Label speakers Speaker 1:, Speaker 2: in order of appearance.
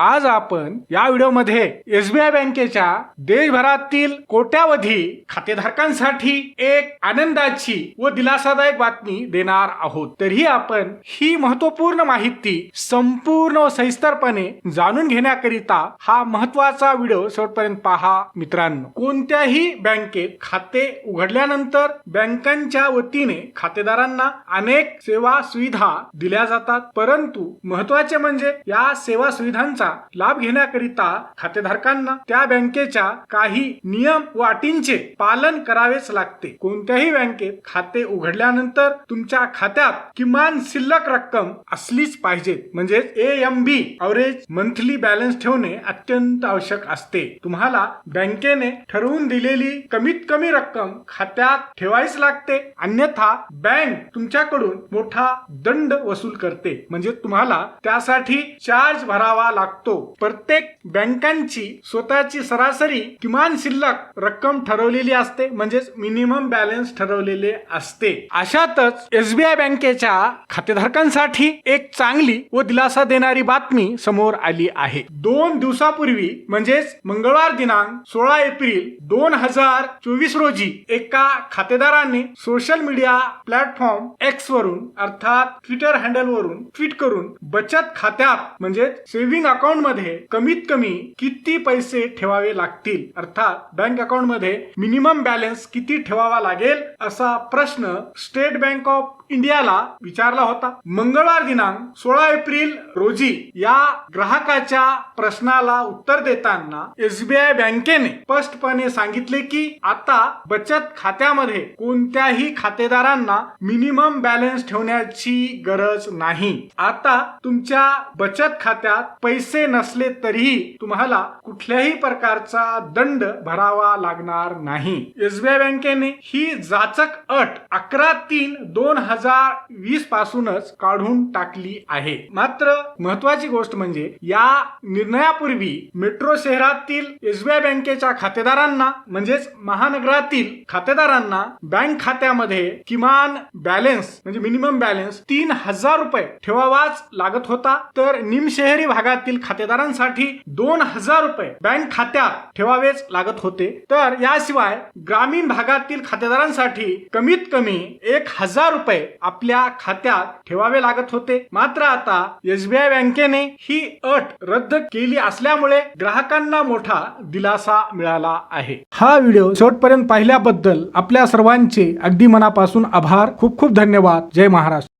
Speaker 1: आज आपण या व्हिडिओमध्ये एसबीआय बँकेच्या देशभरातील कोट्यावधी खातेधारकांसाठी एक आनंदाची व दिलासादायक बातमी देणार आहोत. तरीही आपण ही महत्त्वपूर्ण माहिती संपूर्ण व सविस्तरपणे जाणून घेण्याकरिता हा महत्त्वाचा व्हिडिओ शेवटपर्यंत पहा. मित्रांनो कोणत्याही बँकेत खाते उघडल्यानंतर बँकांच्या वतीने खातेदारांना अनेक सेवा सुविधा दिल्या जातात. परंतु महत्त्वाचे म्हणजे या सेवा सुविधांचा लाभ घेण्याकरिता खातेधारकांना त्या बँकेच्या काही नियम व अटींचे पालन करावेच लागते. कोणत्याही बँकेत खाते उघडल्यानंतर तुमच्या खात्यात किमान शिल्लक रक्कम असलीच पाहिजे. म्हणजे A M B average monthly balance ठेवणे अत्यंत आवश्यक असते. तुम्हाला बँकेने ठरवून दिलेली कमीत कमी रक्कम खात्यात ठेवायच लागते. अन्यथा बँक तुमच्याकडून मोठा दंड वसूल करते. म्हणजे तुम्हाला त्यासाठी चार्ज भरावा लागतो. प्रत्येक बँकांची स्वतःची सरासरी किमान शिल्लक रक्कम ठरवलेली असते. म्हणजेच मिनिमम बॅलन्स ठरवलेले असते. अशातच एसबीआय बँकेच्या खातेधारकांसाठी एक चांगली व दिलासा देणारी बातमी समोर आली आहे. दोन दिवसापूर्वी म्हणजेच मंगळवार दिनांक सोळा एप्रिल दोन हजार चोवीस रोजी एका खातेदाराने सोशल मीडिया प्लॅटफॉर्म एक्स वरून अर्थात ट्विटर हँडल वरून ट्विट करून बचत खात्यात म्हणजे सेव्हिंग अकाउंटमध्ये कमीत कमी किती पैसे ठेवावे लागतील? अर्थात बँक अकाउंटमध्ये मिनिमम बॅलन्स किती ठेवावा लागेल? असा प्रश्न स्टेट बँक ऑफ इंडियाला विचारला होता. मंगळवार दिनांक सोळा एप्रिल रोजी या ग्राहकाच्या प्रश्नाला उत्तर देताना एसबीआय बँकेने स्पष्टपणे सांगितले की आता बचत खात्यामध्ये कोणत्याही खातेदारांना मिनिमम बॅलन्स ठेवण्याची गरज नाही. आता तुमच्या बचत खात्यात पैसे नसले तरीही तुम्हाला कुठल्याही प्रकारचा दंड भरावा लागणार नाही. एसबीआय बँकेने ही जाचक अट अकरा तीन दोन हजार हजार वीस पासूनच काढून टाकली आहे. मात्र महत्वाची गोष्ट म्हणजे या निर्णयापूर्वी मेट्रो शहरातील एसबीआय बँकेच्या खातेदारांना म्हणजेच महानगरातील खातेदारांना बँक खात्यामध्ये किमान बॅलन्स म्हणजे मिनिमम बॅलन्स तीन हजार रुपये ठेवावाच लागत होता. तर निमशहरी भागातील खातेदारांसाठी दोन हजार रुपये बँक खात्यात ठेवावेच लागत होते. तर याशिवाय ग्रामीण भागातील खातेदारांसाठी कमीत कमी एक हजार रुपये आपल्या खात्यात ठेवावे लागत होते. मात्र आता एसबीआय बँकेने ही अट रद्द केली असल्यामुळे ग्राहकांना मोठा दिलासा मिळाला आहे. हा व्हिडिओ शेवटपर्यंत पाहिल्याबद्दल आपल्या सर्वांचे अगदी मनापासून आभार. खूप खूप धन्यवाद. जय महाराष्ट्र.